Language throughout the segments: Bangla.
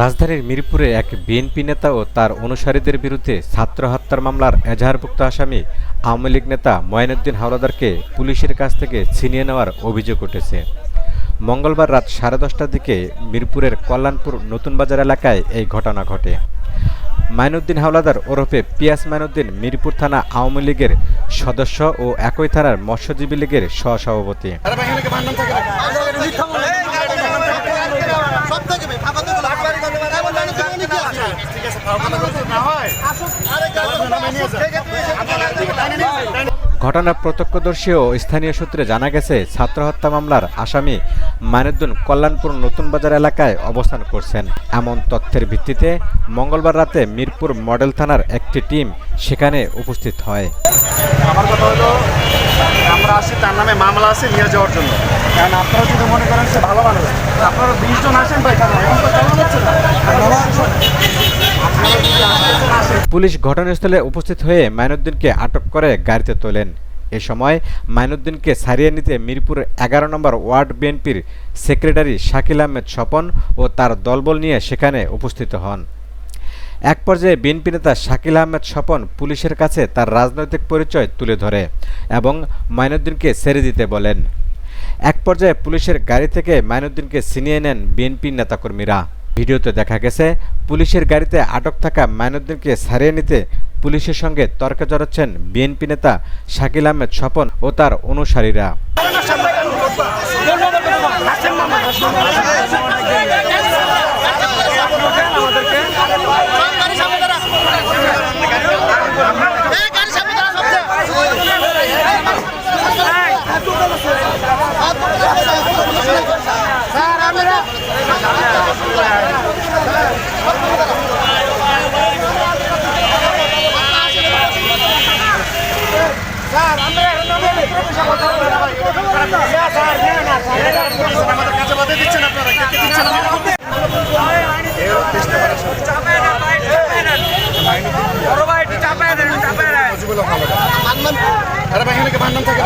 রাজধানীর মিরপুরে এক বিএনপি নেতা ও তার অনুসারীদের বিরুদ্ধে ছাত্র হত্যার মামলার এজাহারভুক্ত আসামি আওয়ামী লীগ নেতা ময়নুদ্দিন হাওলাদারকে পুলিশের কাছ থেকে ছিনিয়ে নেওয়ার অভিযোগ উঠেছে। মঙ্গলবার রাত সাড়ে দশটার দিকে মিরপুরের কল্যাণপুর নতুন বাজার এলাকায় এই ঘটনা ঘটে। মাইনুদ্দিন হাওলাদার ওরফে পিয়াস মাইনুদ্দিন মিরপুর থানা আওয়ামী লীগের সদস্য ও একই থানার মৎস্যজীবী লীগের সহসভাপতি। ঘটনার প্রত্যক্ষদর্শী ও স্থানীয় সূত্রে জানা গেছে ছাত্র হত্যা মামলার আসামি মাইনুদ্দিন কল্যাণপুর নতুন বাজার এলাকায় অবস্থান করছেন। এমন তথ্যের ভিত্তিতে মঙ্গলবার রাতে মিরপুর মডেল থানার একটি টিম সেখানে উপস্থিত হয়। আমার কথা হলো আমরা আসি তার নামে মামলা আছে নিয়ে যাওয়ার জন্য। কারণ আপনারা যদি মনে করেন সে ভালো মানুষ আপনারা বিশ জন আসেন ভাই এখন তো হচ্ছে না। পুলিশ ঘটনাস্থলে উপস্থিত হয়ে মাইনুদ্দিনকে আটক করে গাড়িতে তোলেন। এ সময় মাইনুদ্দিনকে সারিয়ে নিতে মিরপুর এগারো নম্বর ওয়ার্ড বিএনপির সেক্রেটারি শাকিল আহমেদ স্বপন ও তার দলবল নিয়ে সেখানে উপস্থিত হন। এক পর্যায়ে বিএনপি নেতা শাকিল আহমেদ স্বপন পুলিশের কাছে তার রাজনৈতিক পরিচয় তুলে ধরে এবং মাইনুদ্দিনকে ছেড়ে দিতে বলেন। এক পর্যায়ে পুলিশের গাড়ি থেকে মাইনুদ্দিনকে ছিনিয়ে নেন বিএনপি নেতাকর্মীরা। ভিডিওতে দেখা গেছে, পুলিশের গাড়িতে আটক থাকা মাইনুদ্দিনকে ছাড়িয়ে নিতে পুলিশের সঙ্গে তর্কে জড়াচ্ছেন বিএনপি নেতা শাকিল আহমেদ স্বপন ও তার অনুসারীরা। আরে ভাই, এখানে থাকে?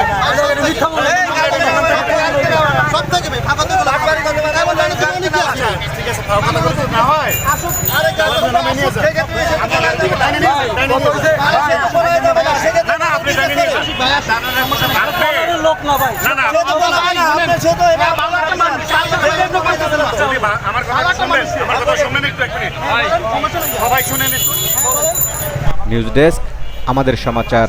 ঠিক আছে, না হয়। না, না, আপনি। না, না, আমার কথা শুনবেন, আমার কথা শুনবেন একটু, এক মিনিট। সবাই শুনেন নিউজ ডেস্ক আমাদের সমাচার।